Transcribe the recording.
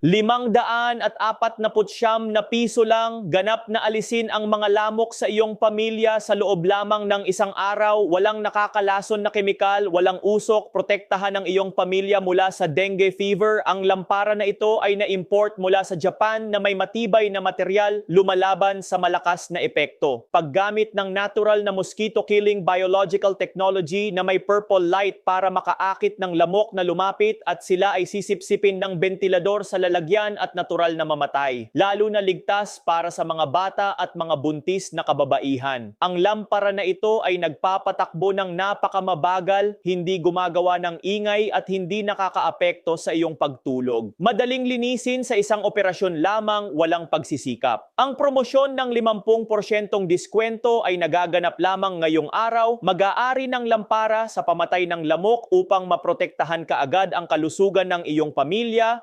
Limang daan at apat na putsyam na piso lang ganap na alisin ang mga lamok sa iyong pamilya sa loob lamang ng isang araw, walang nakakalason na kemikal, walang usok, protektahan ang iyong pamilya mula sa dengue fever. Ang lampara na ito ay na-import mula sa Japan na may matibay na material lumalaban sa malakas na epekto. Paggamit ng natural na mosquito killing biological technology na may purple light para makaakit ng lamok na lumapit at sila ay sisipsipin ng bentilador sa lalagyan at natural na mamatay. Lalo na ligtas para sa mga bata at mga buntis na kababaihan. Ang lampara na ito ay nagpapatakbo ng napakamabagal, hindi gumagawa ng ingay at hindi nakakaapekto sa iyong pagtulog. Madaling linisin sa isang operasyon lamang walang pagsisikap. Ang promosyon ng 50% diskwento ay nagaganap lamang ngayong araw. Mag-aari ng lampara sa pamatay ng lamok upang maprotektahan kaagad ang kalusugan ng iyong pamilya,